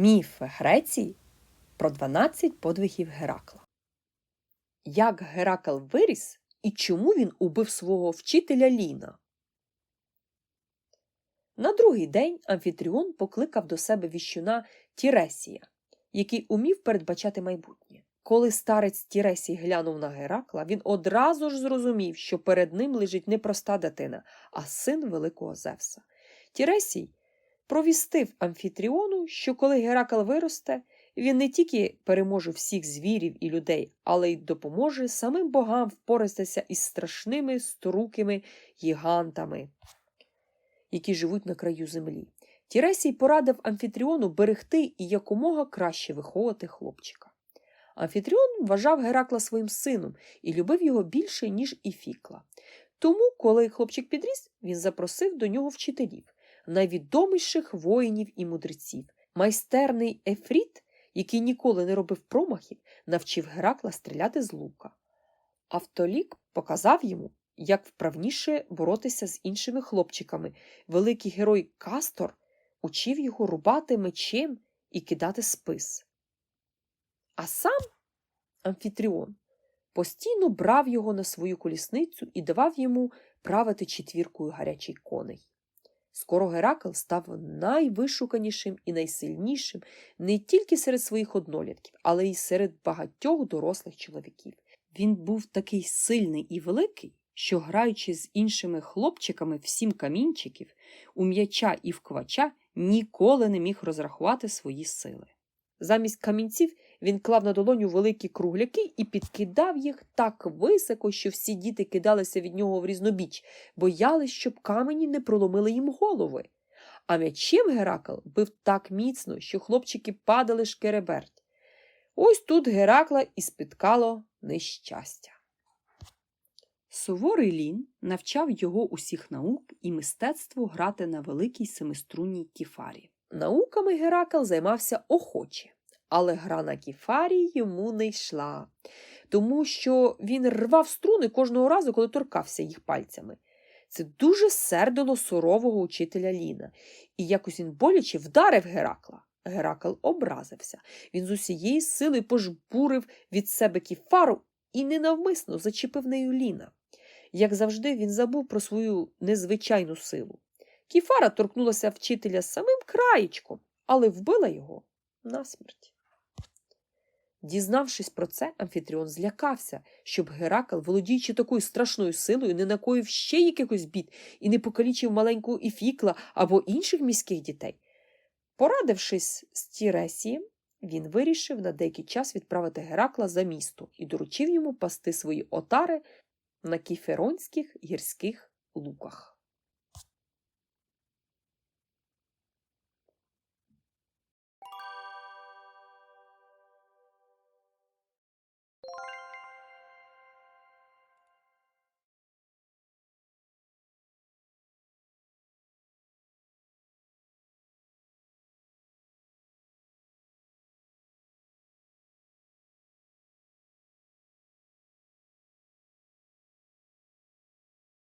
Міф Греції про 12 подвигів Геракла. Як Геракл виріс і чому він убив свого вчителя Ліна? На другий день Амфітріон покликав до себе віщуна Тіресія, який умів передбачати майбутнє. Коли старець Тіресій глянув на Геракла, він одразу ж зрозумів, що перед ним лежить не проста дитина, а син великого Зевса. Тіресій провістив Амфітріону, що коли Геракл виросте, він не тільки переможе всіх звірів і людей, але й допоможе самим богам впоратися із страшними сторукими гігантами, які живуть на краю землі. Тіресій порадив Амфітріону берегти і якомога краще виховувати хлопчика. Амфітріон вважав Геракла своїм сином і любив його більше, ніж і Фікла. Тому, коли хлопчик підріс, він запросив до нього вчителів, найвідоміших воїнів і мудреців. Майстерний Ефріт, який ніколи не робив промахів, навчив Геракла стріляти з лука. Автолік показав йому, як вправніше боротися з іншими хлопчиками. Великий герой Кастор учив його рубати мечем і кидати спис. А сам Амфітріон постійно брав його на свою колісницю і давав йому правити четвіркою гарячих коней. Скоро Геракл став найвишуканішим і найсильнішим не тільки серед своїх однолітків, але й серед багатьох дорослих чоловіків. Він був такий сильний і великий, що, граючи з іншими хлопчиками в сім камінчиків, у м'яча і в квача ніколи не міг розрахувати свої сили. Замість камінців він клав на долоню великі кругляки і підкидав їх так високо, що всі діти кидалися від нього в різнобіч, боялись, щоб камені не проломили їм голови. А м'ячем Геракл бив так міцно, що хлопчики падали шкереберть. Ось тут Геракла і спіткало нещастя. Суворий лін навчав його усіх наук і мистецтву грати на великій семиструнній кіфарі. Науками Геракл займався охоче, але гра на кіфарі йому не йшла, тому що він рвав струни кожного разу, коли торкався їх пальцями. Це дуже сердило сурового учителя Ліна, і якось він боляче вдарив Геракла. Геракл образився. Він з усієї сили пожбурив від себе кіфару і ненавмисно зачепив нею Ліна. Як завжди, він забув про свою незвичайну силу. Кіфара торкнулася вчителя самим краєчком, але вбила його насмерть. Дізнавшись про це, Амфітріон злякався, щоб Геракл, володіючи такою страшною силою, не накоїв ще якихось бід і не покалічив маленького Іфікла або інших міських дітей. Порадившись з Тіресієм, він вирішив на деякий час відправити Геракла за місто і доручив йому пасти свої отари на кіферонських гірських луках.